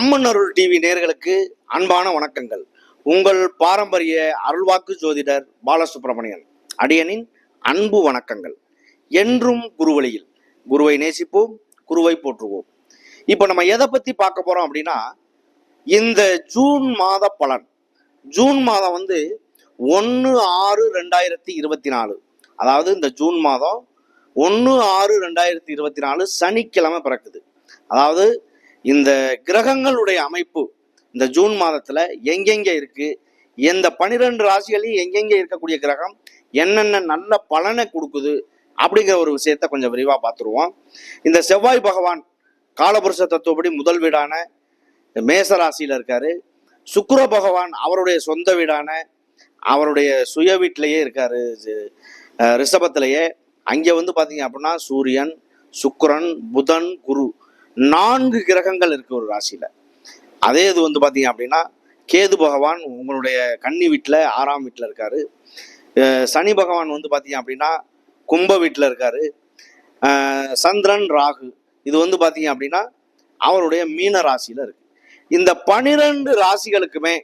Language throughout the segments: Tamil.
அம்மன் அருள் டிவி நேர்களுக்கு அன்பான வணக்கங்கள். உங்கள் பாரம்பரிய அருள்வாக்கு ஜோதிடர் பாலசுப்ரமணியன் அடியனின் அன்பு வணக்கங்கள். என்றும் குருவழியில் குருவை நேசிப்போம் குருவை போற்றுவோம். இப்போ நம்ம எதை பற்றி பார்க்க போகிறோம் அப்படின்னா இந்த ஜூன் மாத பலன். ஜூன் மாதம் வந்து ஒன்று ஆறு ரெண்டாயிரத்தி இருபத்தி நாலு. அதாவது இந்த ஜூன் மாதம் ஒன்று ஆறு ரெண்டாயிரத்தி இருபத்தி நாலு சனிக்கிழமை பிறக்குது. அதாவது இந்த கிரகங்களுடைய அமைப்பு இந்த ஜூன் மாதத்துல எங்கெங்க இருக்கு? எந்த பனிரெண்டு ராசிகளையும் எங்கெங்க இருக்கக்கூடிய கிரகம்? என்னென்ன நல்ல பலனை கொடுக்குது? அப்படிங்கிற ஒரு விஷயத்த கொஞ்சம் விரிவா பார்த்துருவோம். இந்த செவ்வாய் பகவான் காலபுருஷ தத்துவப்படி முதல் வீடான மேச ராசியில இருக்காரு. சுக்கர பகவான் அவருடைய சொந்த வீடான அவருடைய சுய வீட்டிலேயே இருக்காரு. ரிஷபத்திலேயே. அங்கே வந்து பார்த்தீங்க அப்படின்னா சூரியன் சுக்கரன் புதன் குரு. நான்கு கிரகங்கள் இருக்கு ஒரு ராசியில. அதே இது வந்து பார்த்தீங்க அப்படின்னா கேது பகவான் உங்களுடைய கன்னி வீட்டில் ஆறாம் வீட்டில் இருக்காரு. சனி பகவான் வந்து பார்த்தீங்க அப்படின்னா கும்ப வீட்டில் இருக்காரு. சந்திரன் ராகு. இது வந்து பார்த்தீங்க அப்படின்னா அவருடைய மீன ராசியில இருக்கு. இந்த பனிரெண்டு ராசிகளுக்குமே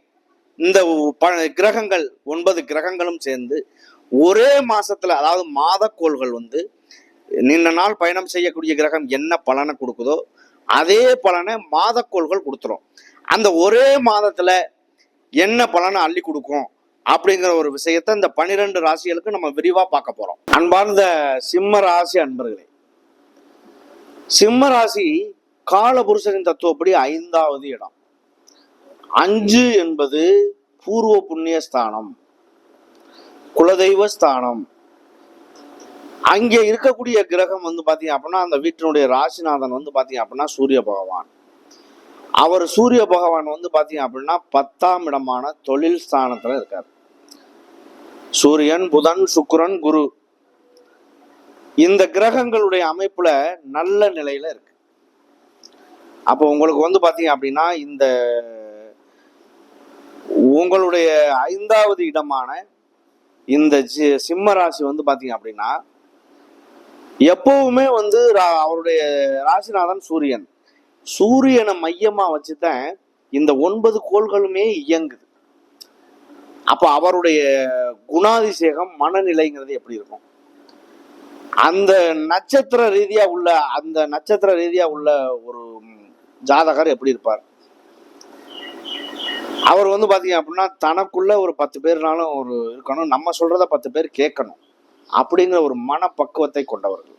இந்த ப கிரகங்கள் ஒன்பது கிரகங்களும் சேர்ந்து ஒரே மாசத்துல அதாவது மாதக்கோள்கள் வந்து நின்ன நாள் பயணம் செய்யக்கூடிய கிரகம் என்ன பலனை கொடுக்குதோ அதே பலனை மாதக்கோள்கள் கொடுத்துரும். அந்த ஒரே மாதத்துல என்ன பலனை அள்ளி கொடுக்கும் அப்படிங்கிற ஒரு விஷயத்த இந்த பனிரெண்டு ராசிகளுக்கு நம்ம விரிவா பார்க்க போறோம். அன்பார்ந்த சிம்ம ராசி அன்பர்களே சிம்ம ராசி காலபுருஷனின் தத்துவப்படி ஐந்தாவது இடம். அஞ்சு என்பது பூர்வ புண்ணிய ஸ்தானம் குலதெய்வ ஸ்தானம் அங்கே இருக்கக்கூடிய கிரகம் வந்து பார்த்தீங்க அப்படின்னா அந்த வீட்டினுடைய ராசிநாதன் வந்து பார்த்தீங்க அப்படின்னா சூரிய பகவான். அவர் சூரிய பகவான் வந்து பார்த்தீங்க அப்படின்னா பத்தாம் இடமான தொழில் ஸ்தானத்தில் இருக்கார். சூரியன் புதன் சுக்கிரன் குரு. இந்த கிரகங்களுடைய அமைப்புல நல்ல நிலையில இருக்கு. அப்போ உங்களுக்கு வந்து பார்த்தீங்க அப்படின்னா இந்த உங்களுடைய ஐந்தாவது இடமான இந்த சிம்ம ராசி வந்து பார்த்தீங்க அப்படின்னா எப்பவுமே வந்து ரா- அவருடைய ராசிநாதன் சூரியன். சூரியனை மையமா வச்சுதான் இந்த ஒன்பது கோள்களுமே இயங்குது. அப்ப அவருடைய குணாதிசேகம் மனநிலைங்கிறது எப்படி இருக்கும்? அந்த நட்சத்திர ரீதியா உள்ள அந்த நட்சத்திர ரீதியா உள்ள ஒரு ஜாதகர் எப்படி இருப்பார்? அவர் வந்து பாத்தீங்க அப்படின்னா தனக்குள்ள ஒரு பத்து பேர்னாலும் ஒரு இருக்கணும். நம்ம சொல்றத பத்து பேர் கேட்கணும். அப்படிங்கிற ஒரு மனப்பக்குவத்தை கொண்டவர்கள்.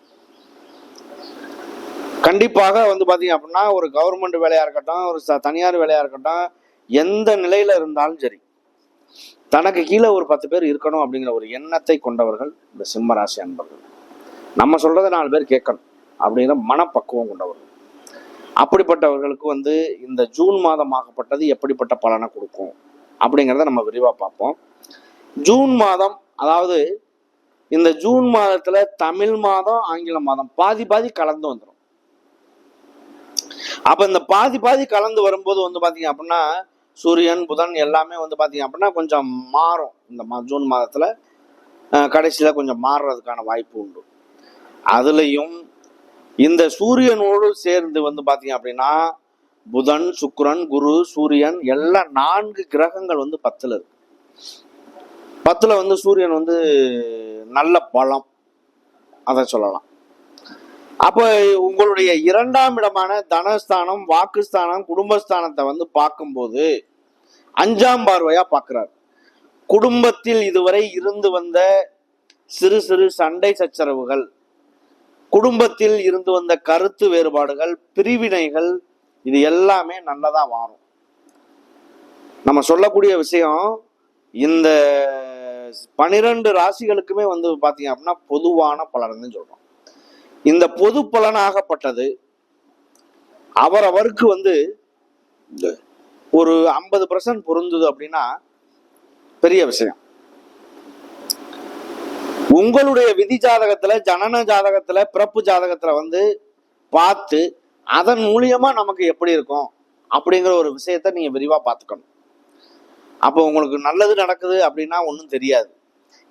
கண்டிப்பாக வந்து பாத்தீங்க அப்படின்னா ஒரு கவர்மெண்ட் வேலையா இருக்கட்டும் ஒரு தனியார் வேலையா இருக்கட்டும் எந்த நிலையில இருந்தாலும் சரி தனக்கு கீழே ஒரு பத்து பேர் இருக்கணும் அப்படிங்கிற ஒரு எண்ணத்தை கொண்டவர்கள் இந்த சிம்மராசி அன்பர்கள். நம்ம சொல்றதை நாலு பேர் கேட்கணும் அப்படிங்கிற மனப்பக்குவம் கொண்டவர்கள். அப்படிப்பட்டவர்களுக்கு வந்து இந்த ஜூன் மாதம் ஆகப்பட்டது எப்படிப்பட்ட பலனை கொடுக்கும் அப்படிங்கிறத நம்ம விரிவாக பார்ப்போம். ஜூன் மாதம் அதாவது இந்த ஜூன் மாதத்துல தமிழ் மாதம் ஆங்கில மாதம் பாதி பாதி கலந்து வந்துடும் அப்ப இந்த பாதி பாதி கலந்து வரும்போது வந்து பாத்தீங்க அப்படின்னா சூரியன் புதன் எல்லாமே வந்து பாத்தீங்க அப்படின்னா கொஞ்சம் மாறும். இந்த மா ஜூன் மாதத்துல கடைசியில கொஞ்சம் மாறுறதுக்கான வாய்ப்பு உண்டு. அதுலயும் இந்த சூரியனோடு சேர்ந்து வந்து பாத்தீங்க அப்படின்னா புதன் சுக்ரன் குரு சூரியன் எல்லாம் நான்கு கிரகங்கள் வந்து பத்துல இருக்கு. பத்துல வந்து சூரியன் வந்து நல்ல பலம் அதை சொல்லலாம். அப்போ உங்களுடைய இரண்டாம் இடமான தனஸ்தானம் வாக்குஸ்தானம் குடும்பஸ்தானத்தை வந்து பார்க்கும்போது அஞ்சாம் பார்வையா பார்க்கிறார். குடும்பத்தில் இதுவரை இருந்து வந்த சிறு சிறு சண்டை சச்சரவுகள் குடும்பத்தில் இருந்து வந்த கருத்து வேறுபாடுகள் பிரிவினைகள் இது எல்லாமே நல்லதா மாறும். நம்ம சொல்லக்கூடிய விஷயம் இந்த பனிரெண்டு ராசிகளுக்குமே வந்து பார்த்தீங்க அப்படின்னா பொதுவான பலன் சொல்கிறோம் இந்த பொது பலனாகப்பட்டது அவரவருக்கு வந்து ஒரு ஐம்பது பர்சன்ட் பொருந்தது அப்படின்னா பெரிய விஷயம். உங்களுடைய விதி ஜாதகத்துல ஜனன ஜாதகத்துல பிறப்பு ஜாதகத்துல வந்து பார்த்து அதன் மூலியமா நமக்கு எப்படி இருக்கும் அப்படிங்கிற ஒரு விஷயத்த நீங்க விரிவா பார்த்துக்கணும். அப்போ உங்களுக்கு நல்லது நடக்குது அப்படின்னா ஒன்றும் தெரியாது.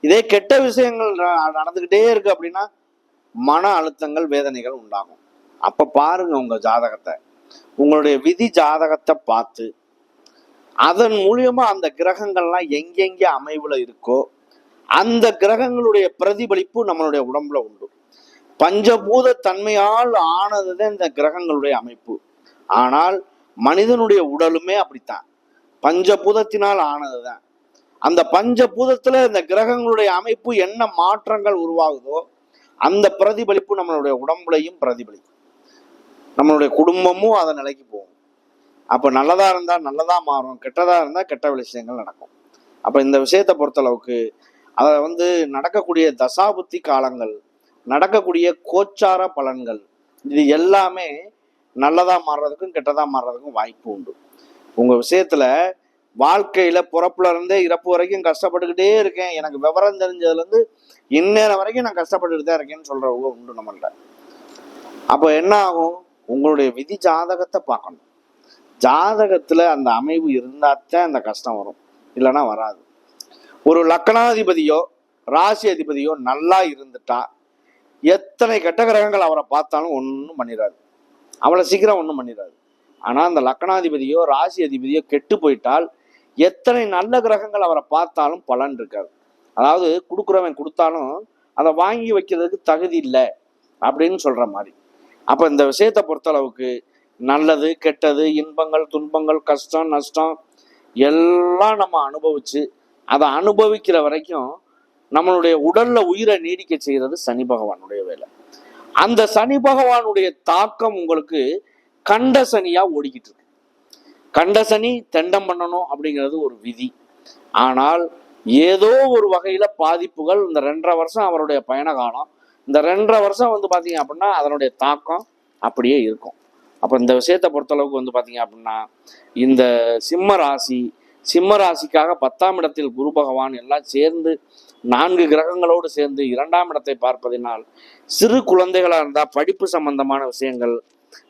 இதே கெட்ட விஷயங்கள் நடந்துக்கிட்டே இருக்கு அப்படின்னா மன அழுத்தங்கள் வேதனைகள் உண்டாகும். அப்போ பாருங்க உங்கள் ஜாதகத்தை. உங்களுடைய விதி ஜாதகத்தை பார்த்து அதன் மூலியமா அந்த கிரகங்கள்லாம் எங்கெங்கே அமைவுல இருக்கோ அந்த கிரகங்களுடைய பிரதிபலிப்பு நம்மளுடைய உடம்புல உண்டு. பஞ்சபூத தன்மையால் ஆனதுதான் இந்த கிரகங்களுடைய அமைப்பு. ஆனால் மனிதனுடைய உடலுமே அப்படித்தான். பஞ்சபூதத்தினால் ஆனதுதான். அந்த பஞ்சபூதத்துல இந்த கிரகங்களுடைய அமைப்பு என்ன மாற்றங்கள் உருவாகுதோ அந்த பிரதிபலிப்பு நம்மளுடைய உடம்புலையும் பிரதிபலிக்கும். நம்மளுடைய குடும்பமும் அதை நிலைக்கு போகும். அப்போ நல்லதாக இருந்தால் நல்லதாக மாறும் கெட்டதாக இருந்தால் கெட்ட விஷயங்கள் நடக்கும். அப்போ இந்த விஷயத்தை பொறுத்தளவுக்கு அதை வந்து நடக்கக்கூடிய தசாபுத்தி காலங்கள் நடக்கக்கூடிய கோச்சார பலன்கள் இது எல்லாமே நல்லதாக மாறுறதுக்கும் கெட்டதாக மாறுறதுக்கும் வாய்ப்பு உண்டு. உங்க விஷயத்துல வாழ்க்கையில பிறப்புல இருந்தே இறப்பு வரைக்கும் கஷ்டப்பட்டுக்கிட்டே இருக்கேன். எனக்கு விவரம் தெரிஞ்சதுல இருந்து இந்நேரம் வரைக்கும் நான் கஷ்டப்பட்டுட்டு தான் இருக்கேன்னு சொல்கிறவங்க உண்டு நம்மள்ட்ட. அப்போ என்ன ஆகும்? உங்களுடைய விதி ஜாதகத்தை பார்க்கணும். ஜாதகத்துல அந்த அமைவு இருந்தாத்தான் அந்த கஷ்டம் வரும். இல்லைன்னா வராது. ஒரு லக்கணாதிபதியோ ராசி அதிபதியோ நல்லா இருந்துட்டா எத்தனை கெட்ட கிரகங்கள் அவரை பார்த்தாலும் ஒன்றும் பண்ணிடாது அவளை சீக்கிரம் ஒன்றும் பண்ணிடாது ஆனால் அந்த லக்கணாதிபதியோ ராசி அதிபதியோ கெட்டு போயிட்டால் எத்தனை நல்ல கிரகங்கள் அவரை பார்த்தாலும் பலன் இருக்காது. அதாவது கொடுக்குறவன் கொடுத்தாலும் அதை வாங்கி வைக்கிறதுக்கு தகுதி இல்லை அப்படின்னு சொல்கிற மாதிரி. அப்போ இந்த விஷயத்தை பொறுத்தளவுக்கு நல்லது கெட்டது இன்பங்கள் துன்பங்கள் கஷ்டம் நஷ்டம் எல்லாம் நம்ம அனுபவிச்சு அதை அனுபவிக்கிற வரைக்கும் நம்மளுடைய உடல்ல உயிரை நீடிக்க செய்கிறது சனி பகவானுடைய வேலை. அந்த சனி பகவானுடைய தாக்கம் உங்களுக்கு கண்ட சனியா ஓடிக்கிட்டு இருக்கு. கண்ட சனி தெண்டம் பண்ணணும் அப்படிங்கிறது ஒரு விதி. ஆனால் ஏதோ ஒரு வகையில பாதிப்புகள் இந்த ரெண்டரை வருஷம் அவருடைய பயண காலம். இந்த ரெண்டரை வருஷம் வந்து பாத்தீங்க அப்படின்னா அதனுடைய தாக்கம் அப்படியே இருக்கும். அப்போ இந்த விஷயத்தை பொறுத்தளவுக்கு வந்து பாத்தீங்க அப்படின்னா இந்த சிம்ம ராசி சிம்ம ராசிக்காக பத்தாம் இடத்தில் குரு பகவான் எல்லாம் சேர்ந்து நான்கு கிரகங்களோடு சேர்ந்து இரண்டாம் இடத்தை பார்ப்பதினால் சிறு குழந்தைகளாக இருந்தால் படிப்பு சம்பந்தமான விஷயங்கள்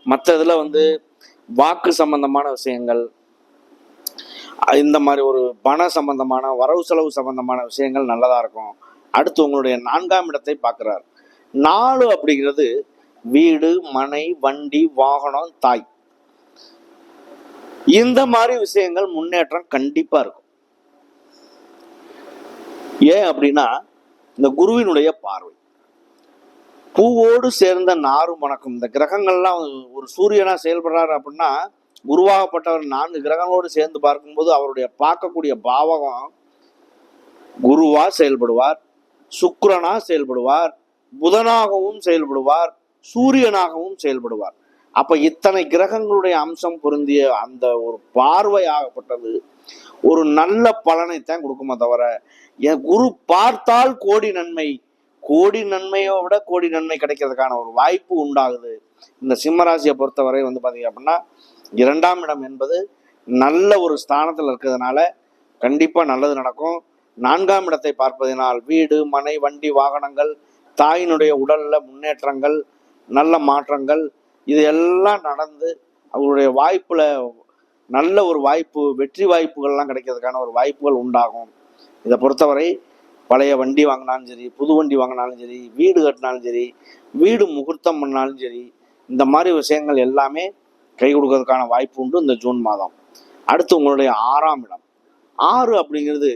மற்ற இதுல வந்து வாக்கு சம்பந்தமான விஷயங்கள் இந்த மாதிரி ஒரு பண சம்பந்தமான வரவு செலவு சம்பந்தமான விஷயங்கள் நல்லதா இருக்கும். அடுத்து உங்களுடைய நான்காம் இடத்தை பார்க்குறார். நாலு அப்படிங்கிறது வீடு மனை வண்டி வாகனம் தாய். இந்த மாதிரி விஷயங்கள் முன்னேற்றம் கண்டிப்பா இருக்கும். ஏன் அப்படின்னா இந்த குருவினுடைய பார்வை. பூவோடு சேர்ந்த நாரும் வணக்கம். இந்த கிரகங்கள்லாம் ஒரு சூரியனா செயல்படுறாரு அப்படின்னா குருவாகப்பட்டவர் நான்கு கிரகங்களோடு சேர்ந்து பார்க்கும்போது அவருடைய பார்க்கக்கூடிய பாவகம் குருவா செயல்படுவார் சுக்கரனா செயல்படுவார் புதனாகவும் செயல்படுவார் சூரியனாகவும் செயல்படுவார். அப்ப இத்தனை கிரகங்களுடைய அம்சம் பொருந்திய அந்த ஒரு பார்வையாகப்பட்டது ஒரு நல்ல பலனைத்தான் கொடுக்குமே தவிர என் குரு பார்த்தால் கோடி நன்மை கோடி நன்மையை விட கோடி நன்மை கிடைக்கிறதுக்கான ஒரு வாய்ப்பு உண்டாகுது. இந்த சிம்மராசியை பொறுத்தவரை வந்து பார்த்தீங்க அப்படின்னா இரண்டாம் இடம் என்பது நல்ல ஒரு ஸ்தானத்தில் இருக்கிறதுனால கண்டிப்பாக நல்லது நடக்கும். நான்காம் இடத்தை பார்ப்பதினால் வீடு மனை வண்டி வாகனங்கள் தாயினுடைய உடலில் முன்னேற்றங்கள் நல்ல மாற்றங்கள் இது எல்லாம் நடந்து அவருடைய வாய்ப்பில் நல்ல ஒரு வாய்ப்பு வெற்றி வாய்ப்புகள்லாம் கிடைக்கிறதுக்கான ஒரு வாய்ப்புகள் உண்டாகும். இதை பொறுத்தவரை பழைய வண்டி வாங்கினாலும் சரி புது வண்டி வாங்கினாலும் சரி வீடு கட்டினாலும் சரி வீடு முகூர்த்தம் பண்ணாலும் சரி இந்த மாதிரி விஷயங்கள் எல்லாமே கை கொடுக்கறதுக்கான வாய்ப்பு உண்டு இந்த ஜூன் மாதம். அடுத்து உங்களுடைய ஆறாம் இடம். ஆறு அப்படிங்கிறது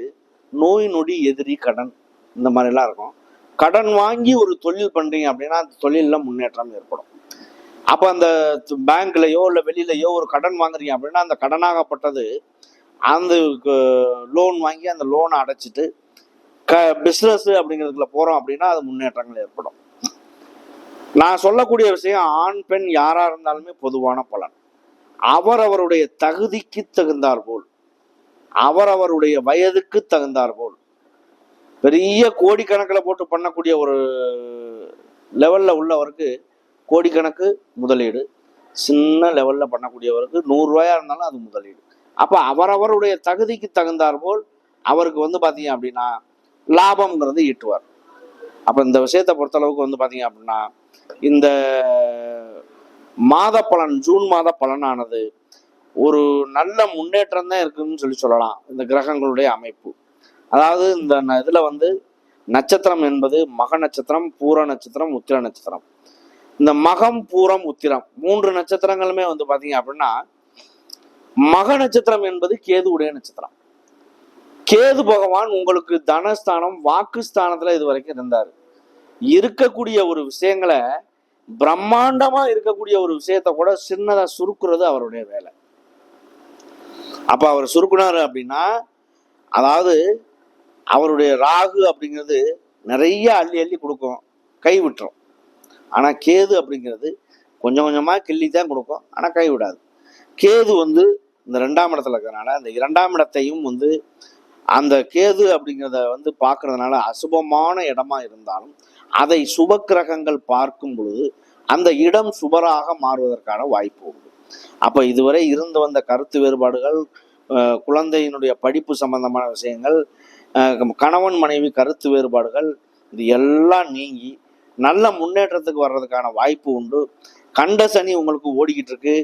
நோய் நொடி எதிரி கடன் இந்த மாதிரிலாம் இருக்கும். கடன் வாங்கி ஒரு தொழில் பண்ணுறீங்க அப்படின்னா அந்த தொழிலில் முன்னேற்றம் ஏற்படும். அப்போ அந்த பேங்க்லையோ இல்லை வெளியிலையோ ஒரு கடன் வாங்குறீங்க அப்படின்னா அந்த கடனாகப்பட்டது அந்த லோன் வாங்கி அந்த லோனை அடைச்சிட்டு க பிஸ்னஸ் அப்படிங்கிறதுக்குள்ள போகிறோம் அப்படின்னா அது முன்னேற்றங்கள் ஏற்படும். நான் சொல்லக்கூடிய விஷயம் ஆண் பெண் யாரா இருந்தாலுமே பொதுவான பலன். அவரவருடைய தகுதிக்கு தகுந்தார் போல். அவரவருடைய வயதுக்கு தகுந்தார் போல். பெரிய கோடிக்கணக்கில் போட்டு பண்ணக்கூடிய ஒரு லெவல்ல உள்ளவருக்கு கோடிக்கணக்கு முதலீடு. சின்ன லெவல்ல பண்ணக்கூடியவருக்கு நூறுரூவாயாக இருந்தாலும் அது முதலீடு. அப்போ அவரவருடைய தகுதிக்கு தகுந்தார் போல் அவருக்கு வந்து பார்த்தீங்க அப்படின்னா லாபம்ங்கிறது ஈட்டுவார். அப்போ இந்த விஷயத்தை பொறுத்தளவுக்கு வந்து பார்த்தீங்க அப்படின்னா இந்த மாத பலன் ஜூன் மாத பலனானது ஒரு நல்ல முன்னேற்றம் தான் இருக்குன்னு சொல்லி சொல்லலாம். இந்த கிரகங்களுடைய அமைப்பு. அதாவது இந்த இதில் வந்து நட்சத்திரம் என்பது மக நட்சத்திரம் பூர நட்சத்திரம் உத்திர நட்சத்திரம். இந்த மகம் பூரம் உத்திரம் மூன்று நட்சத்திரங்களுமே வந்து பார்த்தீங்க அப்படின்னா மக நட்சத்திரம் என்பது கேதுவுடைய நட்சத்திரம். கேது பகவான் உங்களுக்கு தனஸ்தானம் வாக்குஸ்தானத்துல இது வரைக்கும் இருந்தார். இருக்கக்கூடிய ஒரு விஷயங்களை பிரம்மாண்டமா இருக்கக்கூடிய ஒரு விஷயத்த கூட சின்னதா சுருக்குறது அவருடைய வேலை. அப்ப அவர் சுருக்குனாரு அப்படின்னா அதாவது அவருடைய ராகு அப்படிங்கிறது நிறைய அள்ளி அள்ளி கொடுக்கும் கை விட்டுரும். ஆனா கேது அப்படிங்கிறது கொஞ்சம் கொஞ்சமா கிள்ளி தான் கொடுக்கும் ஆனா கை விடாது. கேது வந்து இந்த ரெண்டாம் இடத்துல இருக்கிறதுனால அந்த இரண்டாம் இடத்தையும் வந்து அந்த கேது அப்படிங்கிறத வந்து பார்க்கறதுனால அசுபமான இடமா இருந்தாலும் அதை சுப கிரகங்கள் பார்க்கும் பொழுது அந்த இடம் சுபராக மாறுவதற்கான வாய்ப்பு உண்டு. அப்ப இதுவரை இருந்து வந்த கருத்து வேறுபாடுகள் குழந்தையினுடைய படிப்பு சம்பந்தமான விஷயங்கள் கணவன் மனைவி கருத்து வேறுபாடுகள் இது எல்லாம் நீங்கி நல்ல முன்னேற்றத்துக்கு வர்றதுக்கான வாய்ப்பு உண்டு. கண்ட சனி உங்களுக்கு ஓடிக்கிட்டு இருக்கு.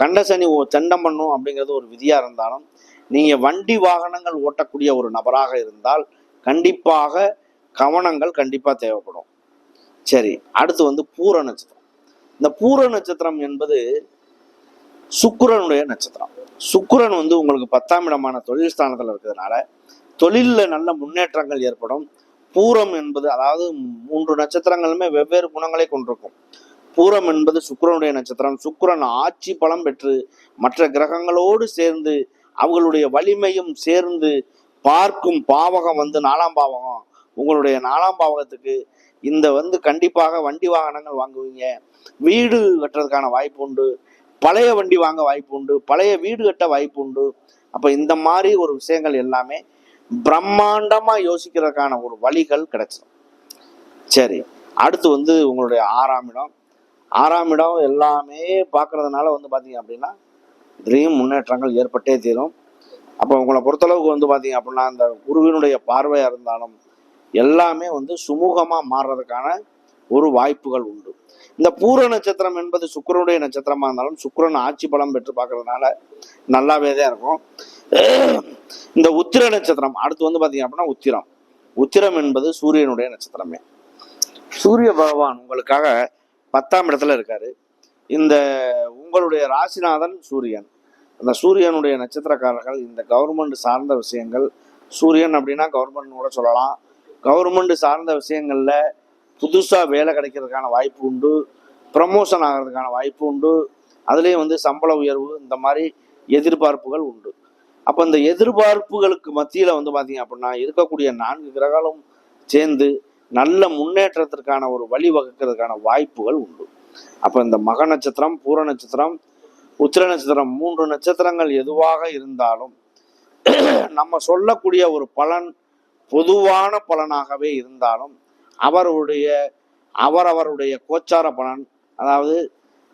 கண்ட சனி ஓ- தண்டம் பண்ணும் அப்படிங்கிறது ஒரு விதியாக இருந்தாலும் நீங்கள் வண்டி வாகனங்கள் ஓட்டக்கூடிய ஒரு நபராக இருந்தால் கண்டிப்பாக கவனங்கள் கண்டிப்பாக தேவைப்படும். சரி அடுத்து வந்து பூர நட்சத்திரம். இந்த பூர நட்சத்திரம் என்பது சுக்கரனுடைய நட்சத்திரம். சுக்கரன் வந்து உங்களுக்கு பத்தாம் இடமான தொழில் ஸ்தானத்தில் இருக்கிறதுனால தொழிலில் நல்ல முன்னேற்றங்கள் ஏற்படும். பூரம் என்பது அதாவது மூன்று நட்சத்திரங்களுமே வெவ்வேறு குணங்களை கொண்டிருக்கும். பூரம் என்பது சுக்கிரனுடைய நட்சத்திரம். சுக்கரன் ஆட்சி பலம் பெற்று மற்ற கிரகங்களோடு சேர்ந்து அவங்களுடைய வலிமையும் சேர்ந்து பார்க்கும் பாவகம் வந்து நாலாம் பாவகம். உங்களுடைய நாலாம் பாவகத்துக்கு இந்த வந்து கண்டிப்பாக வண்டி வாகனங்கள் வாங்குவீங்க. வீடு கட்டுறதுக்கான வாய்ப்பு உண்டு. பழைய வண்டி வாங்க வாய்ப்பு உண்டு. பழைய வீடு கட்ட வாய்ப்பு உண்டு. அப்போ இந்த மாதிரி ஒரு விஷயங்கள் எல்லாமே பிரம்மாண்டமாக யோசிக்கிறதுக்கான ஒரு வழிகள் கிடைச்சிடும். சரி அடுத்து வந்து உங்களுடைய ஆறாம் இடம். ஆறாம் இடம் எல்லாமே பார்க்கறதுனால வந்து பார்த்தீங்க அப்படின்னா இதுலேயும் முன்னேற்றங்கள் ஏற்பட்டே தீரும். அப்போ உங்களை பொறுத்தளவுக்கு வந்து பார்த்தீங்க அப்படின்னா அந்த குருவினுடைய பார்வையாக இருந்தாலும் எல்லாமே வந்து சுமூகமாக மாறுறதுக்கான ஒரு வாய்ப்புகள் உண்டு. இந்த பூர நட்சத்திரம் என்பது சுக்கிரனுடைய நட்சத்திரமாக இருந்தாலும் சுக்கிரன் ஆட்சி பலம் பெற்று பார்க்கறதுனால நல்லாவே தான் இருக்கும். இந்த உத்திர நட்சத்திரம் அடுத்து வந்து பார்த்தீங்க அப்படின்னா உத்திரம். உத்திரம் என்பது சூரியனுடைய நட்சத்திரமே. சூரிய பகவான் உங்களுக்காக பத்தாம் இடத்துல இருக்காரு. இந்த உங்களுடைய ராசிநாதன் சூரியன். அந்த சூரியனுடைய நட்சத்திரக்காரர்கள் இந்த கவர்மெண்ட் சார்ந்த விஷயங்கள் சூரியன் அப்படின்னா கவர்மெண்ட் கூட சொல்லலாம். கவர்மெண்ட் சார்ந்த விஷயங்களில் புதுசாக வேலை கிடைக்கிறதுக்கான வாய்ப்பு உண்டு. ப்ரமோஷன் ஆகிறதுக்கான வாய்ப்பு உண்டு. அதுலேயும் வந்து சம்பள உயர்வு இந்த மாதிரி எதிர்பார்ப்புகள் உண்டு. அப்போ இந்த எதிர்பார்ப்புகளுக்கு மத்தியில் வந்து பார்த்தீங்க அப்படின்னா இருக்கக்கூடிய நான்கு கிரகங்களும் சேர்ந்து நல்ல முன்னேற்றத்திற்கான ஒரு வழி வகுக்கிறதுக்கான வாய்ப்புகள் உண்டு. அப்போ இந்த மக நட்சத்திரம் பூர நட்சத்திரம் உத்திர நட்சத்திரம் மூன்று நட்சத்திரங்கள் எதுவாக இருந்தாலும் நம்ம சொல்லக்கூடிய ஒரு பலன் பொதுவான பலனாகவே இருந்தாலும் அவருடைய அவரவருடைய கோச்சார பலன் அதாவது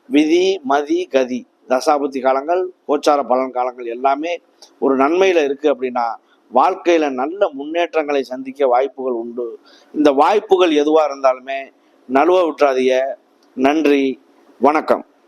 விதி மதி கதி தசாபுத்தி காலங்கள் கோச்சார பலன் காலங்கள் எல்லாமே ஒரு நன்மையில இருக்கு அப்படின்னா வாழ்க்கையில நல்ல முன்னேற்றங்களை சந்திக்க வாய்ப்புகள் உண்டு. இந்த வாய்ப்புகள் எதுவா இருந்தாலுமே நழுவ விட்டுறாதீங்க. நன்றி. வணக்கம்.